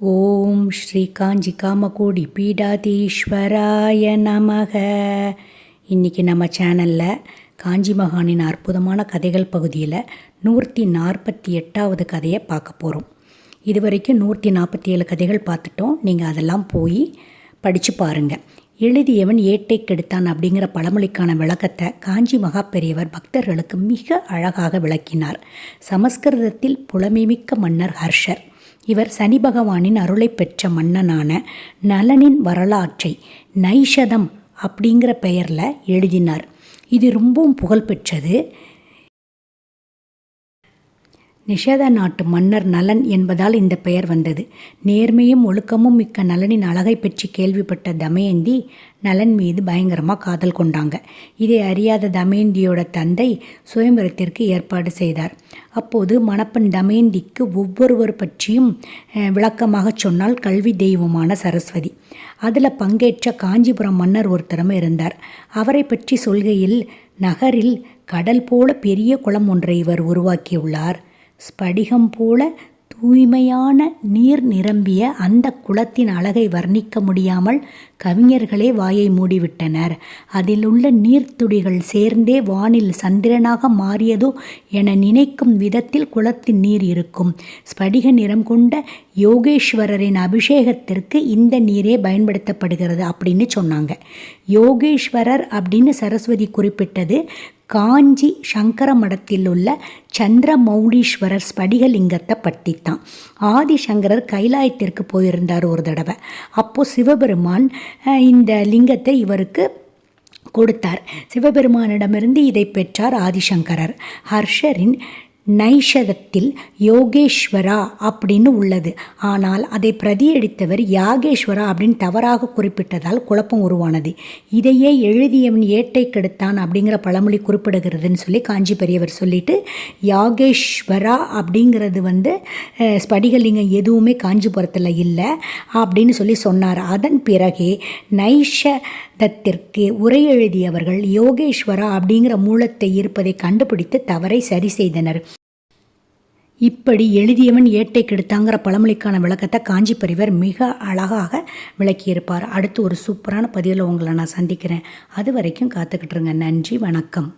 ஓம் ஸ்ரீ காஞ்சி காமகோடி பீடாதீஸ்வராய நமக. இன்றைக்கி நம்ம சேனலில் காஞ்சி மகானின் அற்புதமான கதைகள் பகுதியில் நூற்றி நாற்பத்தி எட்டாவது கதையை பார்க்க போகிறோம் இது வரைக்கும் நூற்றி நாற்பத்தி ஏழு கதைகள் பார்த்துட்டோம். நீங்கள் அதெல்லாம் போய் படித்து பாருங்கள் எழுதியவன் ஏட்டை கெடுத்தான் அப்படிங்கிற பழமொழிக்கான விளக்கத்தை காஞ்சி மகா பெரியவர் பக்தர்களுக்கு மிக அழகாக விளக்கினார். சமஸ்கிருதத்தில் புலமைமிக்க மன்னர் ஹர்ஷர். இவர் சனி பகவானின் அருளை பெற்ற மன்னனான நலனின் வரலாற்றை நைஷதம் அப்படிங்கிற பெயரில் எழுதினார். இது ரொம்பவும் புகழ்பெற்றது. நிஷேத நாட்டு மன்னர் நலன் என்பதால் இந்த பெயர் வந்தது. நேர்மையும் ஒழுக்கமும் மிக்க நலனின் அழகை பற்றி கேள்விப்பட்ட தமயந்தி நலன் மீது பயங்கரமாக காதல் கொண்டாங்க. இதை அறியாத தமயந்தியோட தந்தை சுயம்பரத்திற்கு ஏற்பாடு செய்தார். அப்போது மணப்பன் தமயந்திக்கு ஒவ்வொருவர் பற்றியும் விளக்கமாக சொன்னால் கல்வி தெய்வமான சரஸ்வதி. அதில் பங்கேற்ற காஞ்சிபுரம் மன்னர் ஒருத்தரும் இருந்தார். அவரை பற்றி சொல்கையில் நகரில் கடல் போல பெரிய குளம் ஒன்றை இவர் உருவாக்கியுள்ளார். ஸ்படிகம் போல தூய்மையான நீர் நிரம்பிய அந்த குளத்தின் அழகை வர்ணிக்க முடியாமல் கவிஞர்களே வாயை மூடிவிட்டனர். அதில் உள்ள நீர்த்துளிகள் சேர்ந்தே வானில் சந்திரனாக மாறியதோ என நினைக்கும் விதத்தில் குளத்தின் நீர் இருக்கும். ஸ்படிக நிறம் கொண்ட யோகேஸ்வரரின் அபிஷேகத்திற்கு இந்த நீரே பயன்படுத்தப்படுகிறது அப்படின்னு சொன்னாங்க. யோகேஸ்வரர் அப்படின்னு சரஸ்வதி குறிப்பிட்டது காஞ்சி சங்கர மடத்தில் உள்ள சந்திரமௌலீஸ்வரர் ஸ்படிகலிங்கத்தை பற்றித்தான் ஆதிசங்கரர் கைலாயத்திற்கு போயிருந்தார் ஒரு தடவை. அப்போது சிவபெருமான் இந்த லிங்கத்தை இவருக்கு கொடுத்தார். சிவபெருமானிடமிருந்து இதை பெற்றார் ஆதிசங்கரர். ஹர்ஷரின் நைஷதத்தில் யோகேஸ்வரா அப்படின்னு உள்ளது. ஆனால் அதை பிரதியடித்தவர் யாகேஸ்வரா அப்படின்னு தவறாக குறிப்பிட்டதால் குழப்பம் உருவானது. இதையே எழுதியவன் ஏட்டை கெடுத்தான் அப்படிங்கிற பழமொழி குறிப்பிடுகிறதுன்னு சொல்லி காஞ்சி பெரியவர் சொல்லிட்டு யாகேஸ்வரா அப்படிங்கிறது வந்து ஸ்படிகலிங்கம் எதுவுமே காஞ்சிபுரத்தில் இல்லை அப்படின்னு சொல்லி சொன்னார். அதன் பிறகே நைஷதத்திற்கு உரை எழுதியவர்கள் யோகேஸ்வரா அப்படிங்கிற மூலத்தை இருப்பதை கண்டுபிடித்து தவறை சரி செய்தனர். இப்படி எழுதியவன் ஏட்டை கெடுத்தாங்கிற பழமொழிக்கான விளக்கத்தை காஞ்சி பரிவர் மிக அழகாக விளக்கியிருப்பார். அடுத்து ஒரு சூப்பரான பதிவில் உங்களை நான் சந்திக்கிறேன். அது வரைக்கும் காத்துக்கிட்டுருங்க நன்றி வணக்கம்.